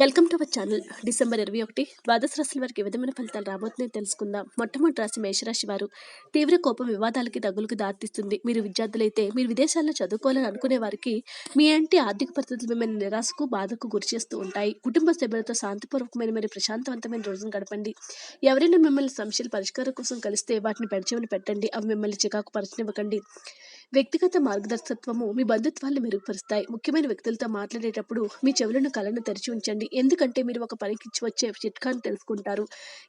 Welcome to our channel December ఇరవై ఒకటి. ద్వాదశ రాశుల వారికి విధమైన ఫలితాలు రాబోతున్నాయో తెలుసుకుందాం. మొట్టమొదటి రాశి మేషరాశి వారు. తీవ్ర కోపం వివాదాలకి దగ్గులకు దారితీస్తుంది. మీరు విద్యార్థులైతే మీరు విదేశాల్లో చదువుకోవాలని అనుకునే వారికి మీ అంటి ఆర్థిక పరిస్థితులు మిమ్మల్ని నిరాశకు బాధకు గురిచేస్తూ ఉంటాయి. కుటుంబ సభ్యులతో శాంతిపూర్వకమైన మరియు ప్రశాంతవంతమైన రోజును గడపండి. ఎవరైనా మిమ్మల్ని సమస్యల పరిష్కారం కోసం కలిస్తే వాటిని పెంచమని పెట్టండి. అవి మిమ్మల్ని చికాకు పరచనివ్వకండి. వ్యక్తిగత మార్గదర్శకత్వము మీ బంధుత్వాన్ని మెరుగుపరుస్తాయి. ముఖ్యమైన వ్యక్తులతో మాట్లాడేటప్పుడు మీ చెవులను కళ్ళను తెరిచి ఉంచండి. ఎందుకంటే మీరు ఒక పనికి ఇచ్చి వచ్చే చిట్కాను తెలుసుకుంటారు.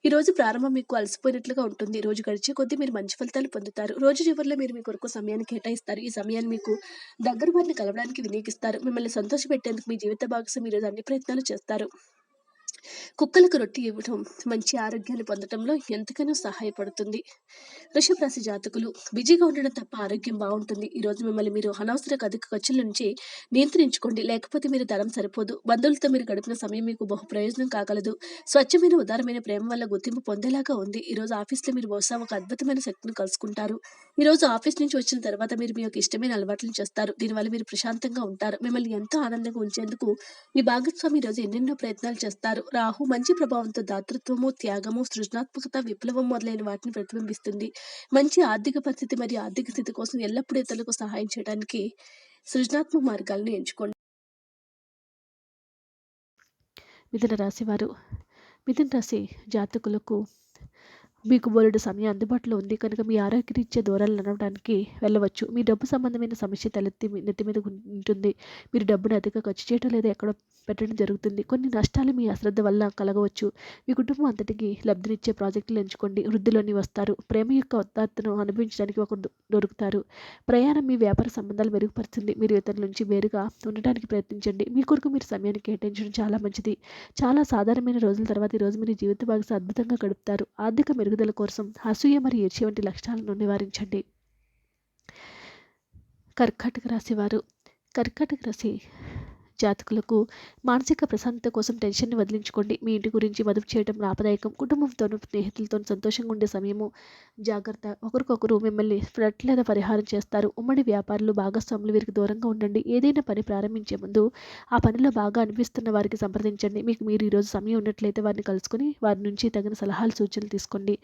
ఈ రోజు ప్రారంభం మీకు అలసిపోయినట్లుగా ఉంటుంది. రోజు గడిచే కొద్దీ మీరు మంచి ఫలితాలు పొందుతారు. రోజు చివరిలో మీరు మీ కొరకు సమయాన్ని కేటాయిస్తారు. ఈ సమయాన్ని మీకు దగ్గర వారిని కలవడానికి వినియోగిస్తారు. మిమ్మల్ని సంతోషపెట్టేందుకు మీ జీవిత భాగస్వామి ఈరోజు అన్ని ప్రయత్నాలు చేస్తారు. కుక్కలకు రొట్టి ఇవ్వడం మంచి ఆరోగ్యాన్ని పొందడంలో ఎంతగానో సహాయపడుతుంది. వృషభ రాశి జాతకులు బిజీగా ఉండడం తప్ప ఆరోగ్యం బాగుంటుంది. ఈ రోజు మిమ్మల్ని మీరు అనవసర అధిక ఖర్చుల నుంచి నియంత్రించుకోండి. లేకపోతే మీరు ధనం సరిపోదు. బంధువులతో మీరు గడిపిన సమయం మీకు బహు ప్రయోజనం కాగలదు. స్వచ్ఛమైన ఉదారమైన ప్రేమ వల్ల గుర్తింపు పొందేలాగా ఉంది. ఈ రోజు ఆఫీస్లో మీరు బహుశా ఒక అద్భుతమైన శక్తిని కలుసుకుంటారు. ఈ రోజు ఆఫీస్ నుంచి వచ్చిన తర్వాత మీరు మీ యొక్క ఇష్టమైన అలవాట్లను చేస్తారు. దీనివల్ల మీరు ప్రశాంతంగా ఉంటారు. మిమ్మల్ని ఎంతో ఆనందంగా ఉంచేందుకు మీ భాగస్వామి ఈరోజు రోజు ఎన్నెన్నో ప్రయత్నాలు చేస్తారు. రాహు మంచి ప్రభావంతో దాతృత్వము త్యాగము సృజనాత్మకత విప్లవం మొదలైన వాటిని ప్రతిబింబిస్తుంది. మంచి ఆర్థిక పరిస్థితి మరియు ఆర్థిక స్థితి కోసం ఎల్లప్పుడూ ఇతరులకు సహాయం చేయడానికి సృజనాత్మక మార్గాలను ఎంచుకోండి. మిథున రాశి వారు. మిథున రాశి జాతకులకు మీకు బోలెడు సమయం అందుబాటులో ఉంది కనుక మీ ఆరోగ్యరీత్యా దూరాలు నడవడానికి వెళ్ళవచ్చు. మీ డబ్బు సంబంధమైన సమస్య తలెత్తి నెత్తి మీద ఉంటుంది. మీరు డబ్బును అధిక ఖర్చు చేయడం లేదా ఎక్కడ పెట్టడం జరుగుతుంది. కొన్ని నష్టాలు మీ అశ్రద్ధ వల్ల కలగవచ్చు. మీ కుటుంబం అంతటికి లబ్ధినిచ్చే ప్రాజెక్టులు ఎంచుకోండి. వృద్ధిలోని వస్తారు. ప్రేమ యొక్క ఉత్తాత్తను అనుభవించడానికి ఒకరు దొరుకుతారు ప్రయాణం మీ వ్యాపార సంబంధాలు మెరుగుపరుస్తుంది. మీరు ఇతరుల నుంచి వేరుగా ఉండటానికి ప్రయత్నించండి. మీ కొరకు మీరు సమయాన్ని కేటాయించడం చాలా మంచిది. చాలా సాధారణమైన రోజుల తర్వాత ఈ రోజు మీరు జీవిత భాగస్వామి అద్భుతంగా గడుపుతారు. ఆర్థిక పెరుగుదల కోసం అసూయ మరియు ఈర్ష్య వంటి లక్షణాలను నివారించండి. కర్కాటక రాశి వారు. కర్కాటక రాశి జాతకులకు మానసిక ప్రశాంతత కోసం టెన్షన్ని వదిలించుకోండి. మీ ఇంటి గురించి మదుపు చేయడం లాభదాయకం. కుటుంబంతోనూ స్నేహితులతో సంతోషంగా ఉండే సమయము జాగ్రత్త. ఒకరికొకరు మిమ్మల్ని ఫ్లడ్ లేదా పరిహారం చేస్తారు. ఉమ్మడి వ్యాపారులు భాగస్వాములు వీరికి దూరంగా ఉండండి. ఏదైనా పని ప్రారంభించే ముందు ఆ పనిలో బాగా అనిపిస్తున్న వారికి సంప్రదించండి. మీకు మీరు ఈరోజు సమయం ఉన్నట్లయితే వారిని కలుసుకొని వారి నుంచి తగిన సలహాలు సూచనలు తీసుకోండి.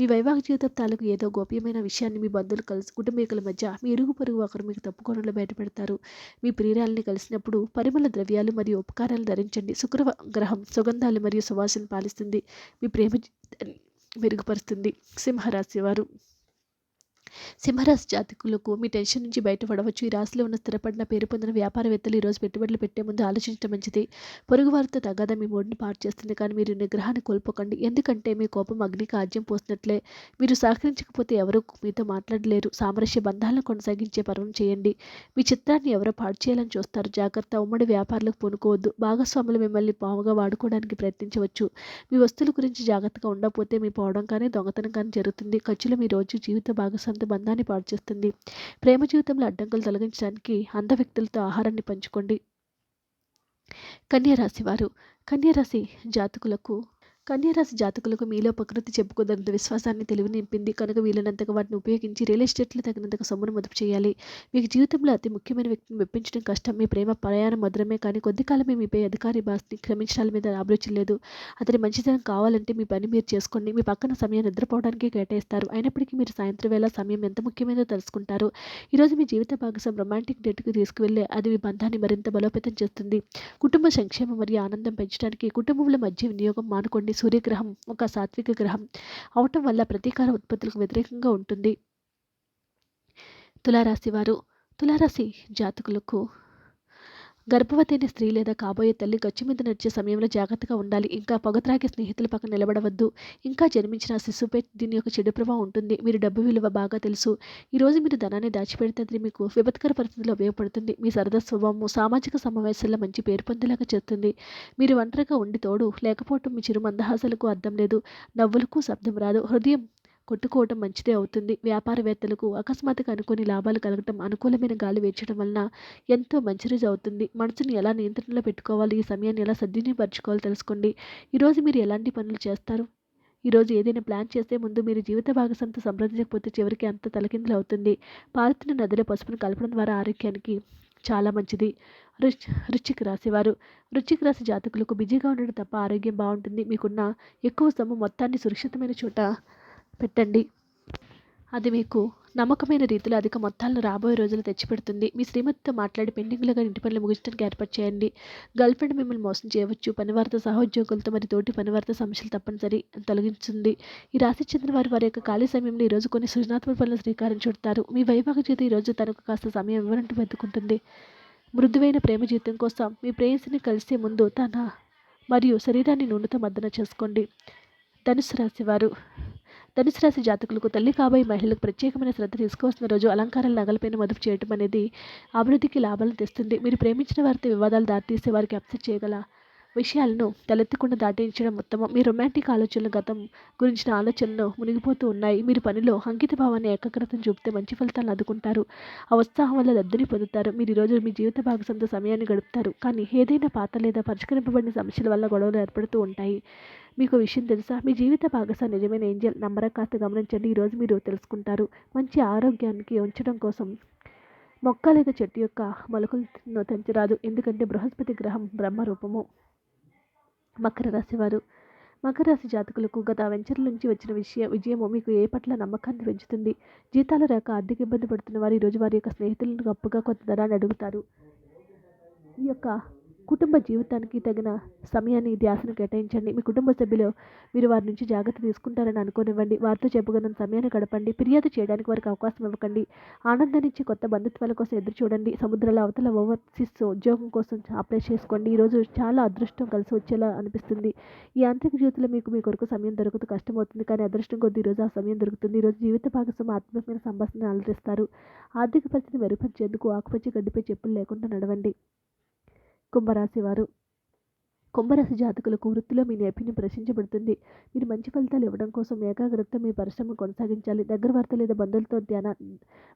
మీ వైవాహిక జీవితం తాలూకు ఏదో గోప్యమైన విషయాన్ని మీ బంధువులు కలిసి కుటుంబీకుల మధ్య మీ ఇరుగు పొరుగు ఒకరు మీకు తప్పుకోవడంలో బయటపెడతారు. మీ ప్రియురాలని కలిసినప్పుడు పరిమళ ద్రవ్యాలు మరియు ఉపకారాలు ధరించండి. శుక్ర గ్రహం సుగంధాలు మరియు సువాసన పాలిస్తుంది. మీ ప్రేమ మెరుగుపరుస్తుంది. సింహరాశి వారు. సింహరాశి జాతకులకు మీ టెన్షన్ నుంచి బయటపడవచ్చు. ఈ రాశిలో ఉన్న స్థిరపడిన పేరు పొందిన వ్యాపారవేత్తలు ఈరోజు పెట్టుబడులు పెట్టే ముందు ఆలోచించడం మంచిది. పొరుగు వారితో మీ మూడుని పాటు చేస్తుంది. కానీ మీరు నిగ్రహాన్ని కోల్పోకండి. ఎందుకంటే మీ కోపం అగ్నికి ఆజ్యం పోసినట్లే. మీరు సహకరించకపోతే ఎవరూ మీతో మాట్లాడలేరు. సామరస్య బంధాలను కొనసాగించే పర్వం చేయండి. మీ చిత్రాన్ని ఎవరో పాడు చేయాలని చూస్తారు. జాగ్రత్త ఉమ్మడి వ్యాపారులకు పూనుకోవద్దు. భాగస్వాములు మిమ్మల్ని పావుగా వాడుకోవడానికి ప్రయత్నించవచ్చు. మీ వస్తువుల గురించి జాగ్రత్తగా ఉండకపోతే మీ పోవడం కానీ దొంగతనం కానీ జరుగుతుంది. ఖర్చులు మీ రోజు జీవిత భాగస్వామితో బంధాన్ని పాడు చేస్తుంది ప్రేమ జీవితంలో అడ్డంకులు తొలగించడానికి అంధ వ్యక్తులతో ఆహారాన్ని పంచుకోండి. కన్యరాశి వారు. కన్యరాశి జాతకులకు కన్యరాశి జాతకులకు మీలో ప్రకృతి చెప్పుకోదంత విశ్వాసాన్ని తెలివి నింపింది. కనుక వీలైనంతగా వాటిని ఉపయోగించి రియల్ ఎస్టేట్లో తగినంతగా సొమ్మును మదుపు చేయాలి. మీకు జీవితంలో అతి ముఖ్యమైన వ్యక్తిని మెప్పించడం కష్టం. మీ ప్రేమ ప్రయాణం మధురమే కానీ కొద్ది కాలమే మీపై అధికారి బాస్ని క్షమించడాల మీద అభిరుచి లేదు అతని మంచితనం కావాలంటే మీ పని మీరు చేసుకోండి. మీ పక్కన సమయం నిద్రపోవడానికి కేటాయిస్తారు. అయినప్పటికీ మీరు సాయంత్రం వేళ సమయం ఎంత ముఖ్యమైనదో తెలుసుకుంటారు. ఈరోజు మీ జీవిత భాగస్వామి రొమాంటిక్ డేట్కు తీసుకువెళ్ళే అది మీ బంధాన్ని మరింత బలోపేతం చేస్తుంది. కుటుంబ సంక్షేమం మరియు ఆనందం పెంచడానికి కుటుంబంలో మధ్య వినియోగం మానుకోండి. సూర్యగ్రహం ఒక సాత్విక గ్రహం అవటం వల్ల ప్రతీకార ఉత్పత్తులకు వ్యతిరేకంగా ఉంటుంది. తులారాశి వారు తులారాశి జాతకులకు గర్భవతి స్త్రీ లేదా కాబోయే తల్లి గచ్చు మీద నడిచే సమయంలో జాగ్రత్తగా ఉండాలి. ఇంకా పొగ స్నేహితుల పక్కన నిలబడవద్దు. ఇంకా జన్మించిన ఆ శిశువుపై దీని యొక్క చెడు ప్రభావం ఉంటుంది. మీరు డబ్బు విలువ బాగా తెలుసు. ఈరోజు మీరు ధనాన్ని దాచిపెడితే అది మీకు విపత్కర పరిస్థితుల్లో ఉపయోగపడుతుంది. మీ సరదా స్వభావము సామాజిక సమావేశాల్లో మంచి పేరు పొందేలాగా చేస్తుంది. మీరు ఒంటరిగా ఉండి తోడు లేకపోవటం మీ చిరు మందహాసాలకు అర్థం లేదు. నవ్వులకు శబ్దం రాదు. హృదయం కొట్టుకోవటం మంచిదే అవుతుంది. వ్యాపారవేత్తలకు అకస్మాత్తుగా అనుకుని లాభాలు కలగటం అనుకూలమైన గాలి వేర్చడం వలన ఎంతో మంచి రోజు అవుతుంది. మనసుని ఎలా నియంత్రణలో పెట్టుకోవాలి? ఈ సమయాన్ని ఎలా సద్వినియోగపరచుకోవాలో తెలుసుకోండి. ఈరోజు మీరు ఎలాంటి పనులు చేస్తారు? ఈరోజు ఏదైనా ప్లాన్ చేస్తే ముందు మీరు జీవిత భాగస్వామితో సంప్రదించకపోతే చివరికి అంత తలకిందులు అవుతుంది. పారుతున్న నదిలో పసుపును కలపడం ద్వారా ఆరోగ్యానికి చాలా మంచిది. రుచి రుచికి రాసేవారు. వృశ్చిక రాశి జాతకులకు బిజీగా ఉండడం తప్ప ఆరోగ్యం బాగుంటుంది. మీకున్న ఎక్కువ సొమ్ము మొత్తాన్ని సురక్షితమైన చోట పెట్టండి. అది మీకు నమ్మకమైన రీతిలో అధిక మొత్తాలను రాబోయే రోజులు తెచ్చిపెడుతుంది. మీ శ్రీమతితో మాట్లాడి పెండింగ్లుగా ఇంటి పనులు ముగించడానికి ఏర్పాటు చేయండి. గర్ల్ ఫ్రెండ్ మిమ్మల్ని మోసం చేయవచ్చు. పనివారితో సహోద్యోగులతో మరి తోటి పనివారితో సమస్యలు తప్పనిసరి తొలగించింది ఈ రాశి చెందిన వారి వారి యొక్క ఖాళీ సమయంలో ఈరోజు కొన్ని సృజనాత్మక పనులు శ్రీకారం చుడతారు. మీ వైభాగ జీవితం ఈరోజు తనకు కాస్త సమయం ఇవ్వనంటూ వెతుకుంటుంది. మృదువైన ప్రేమ జీవితం కోసం మీ ప్రేయసిని కలిసే ముందు తన మరియు శరీరాన్ని నూనెతో మద్దన చేసుకోండి. ధనుసు రాశివారు ధనుసు రాశి జాతకులకు తల్లి కాబోయే మహిళలకు ప్రత్యేకమైన శ్రద్ధ తీసుకోవాల్సిన రోజు అలంకారాల నగలపైన మదుపు చేయడం అనేది అభివృద్ధికి లాభాలను తెస్తుంది. మీరు ప్రేమించిన వారితో వివాదాలు దారితీసే వారికి అప్సెట్ చేయగల విషయాలను తలెత్తకుండా దాటించడం ఉత్తమం. మీ రొమాంటిక్ ఆలోచనలు గతం గురించిన ఆలోచనలు మునిగిపోతూ ఉన్నాయి. మీరు పనిలో అంకిత భావాన్ని ఏకాగ్రతను చూపితే మంచి ఫలితాలను అందుకుంటారు. ఆ ఉత్సాహం వల్ల లబ్ధిని పొందుతారు. మీరు ఈరోజు మీ జీవిత భాగస్వామితో సమయాన్ని గడుపుతారు. కానీ ఏదైనా పాత లేదా పరిష్కరింపబడిన సమస్యల వల్ల గొడవలు ఏర్పడుతూ ఉంటాయి. మీకు విషయం తెలుసా? మీ జీవిత భాగస్వామి నిజమైన ఏంజల్ నంబర కాస్త గమనించండి. ఈరోజు మీరు తెలుసుకుంటారు. మంచి ఆరోగ్యానికి ఉంచడం కోసం మొక్క లేదా చెట్టు యొక్క మొలకలను తెంచరాదు. ఎందుకంటే బృహస్పతి గ్రహం బ్రహ్మ రూపము మకర రాశి వారు. మకర రాశి జాతకులకు గత వెంచర్ల నుంచి వచ్చిన విషయ విజయము మీకు ఏ పట్ల నమ్మకాన్ని పెంచుతుంది? జీతాలు రాక ఆర్థిక ఇబ్బంది పడుతున్న వారు ఈరోజు వారి యొక్క స్నేహితులను అప్పుగా కొంత ధనాన్ని అడుగుతారు. ఈ యొక్క కుటుంబ జీవితానికి తగిన సమయాన్ని ధ్యాసను కేటాయించండి. మీ కుటుంబ సభ్యులు మీరు వారి నుంచి జాగ్రత్త తీసుకుంటారని అనుకోనివ్వండి. వారితో చెప్పగలను సమయాన్ని గడపండి. ఫిర్యాదు చేయడానికి వారికి అవకాశం ఇవ్వకండి. ఆనందాన్నిచ్చి కొత్త బంధుత్వాల కోసం ఎదురు చూడండి సముద్రాల అవతల ఓవర్సీస్ ఉద్యోగం కోసం అప్లై చేసుకోండి. ఈరోజు చాలా అదృష్టం కలిసి వచ్చేలా అనిపిస్తుంది. ఈ యాంత్రిక జీవితంలో మీకు మీ కొరకు సమయం దొరకదు కష్టమవుతుంది. కానీ అదృష్టం కొద్ది ఈరోజు ఆ సమయం దొరుకుతుంది. ఈరోజు జీవిత భాగస్వామి ఆత్మీయమైన సంభాషణ అలరిస్తారు. ఆర్థిక పరిస్థితిని మెరుగుపరిచేందుకు ఆకుపచ్చ గడ్డిపై చెప్పులు లేకుండా నడవండి. కుంభరాశి వారు. కుంభరాశి జాతకులకు వృత్తిలో మీ నైపుణ్యం ప్రశ్నించబడుతుంది మీరు మంచి ఫలితాలు ఇవ్వడం కోసం ఏకాగ్రత మీ పరిశ్రమ కొనసాగించాలి. దగ్గర వార్త లేదా బంధువులతో ధ్యాన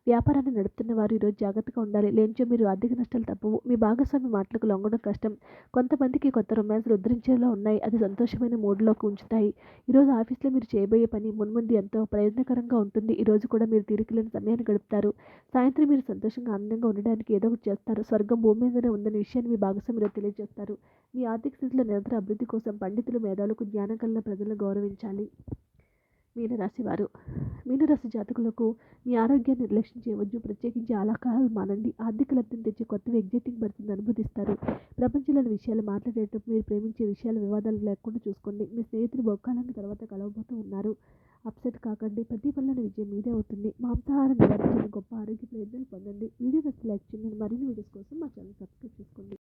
వ్యాపారాన్ని నడుపుతున్న వారు ఈరోజు జాగ్రత్తగా ఉండాలి. లేనిచో మీరు ఆర్థిక నష్టాలు తప్పవు. మీ భాగస్వామి మాటలకు లొంగడం కష్టం. కొంతమందికి కొత్త రొమాన్స్లు ఉద్ధరించేలా ఉన్నాయి. అది సంతోషమైన మూడ్లోకి ఉంచుతాయి. ఈరోజు ఆఫీస్లో మీరు చేయబోయే పని మున్ముందు ఎంతో ప్రయోజనకరంగా ఉంటుంది. ఈరోజు కూడా మీరు తీరికలేని సమయాన్ని గడుపుతారు. సాయంత్రం మీరు సంతోషంగా ఆనందంగా ఉండడానికి ఏదో ఒకటి చేస్తారు. స్వర్గం భూమి మీదనే ఉందనే విషయాన్ని మీ భాగస్వామిలో తెలియజేస్తారు. మీ ఆర్థిక స్థితిలో నిరంతర అభివృద్ధి కోసం పండితులు మేధావులకు జ్ఞానం కలిగిన ప్రజలను గౌరవించాలి. మీనరాశి వారు మీనరాశి జాతకులకు మీ ఆరోగ్యాన్ని నిర్లక్ష్యం చేయవచ్చు ప్రత్యేకించి ఆలాకాలు మానండి. ఆర్థిక లబ్ధిని తెచ్చి కొత్తవి ఎగ్జైటింగ్ పరిస్థితిని అనుభూతిస్తారు. ప్రపంచంలోని విషయాలు మాట్లాడేటప్పుడు మీరు ప్రేమించే విషయాలు వివాదాలు లేకుండా చూసుకోండి. మీ స్నేహితులు బొక్కాలని తర్వాత కలవబోతూ ఉన్నారు. అప్సెట్ కాకండి. ప్రతి పనులను విజయం మీదే అవుతుంది. మాంసాహారం నివారించిన గొప్ప ఆరోగ్య ప్రయోజనాలు పొందండి. వీడియో నచ్చి లైక్ చేయండి. మరిన్ని వీడియోస్ కోసం మా ఛానల్ సబ్స్క్రైబ్ చేసుకోండి.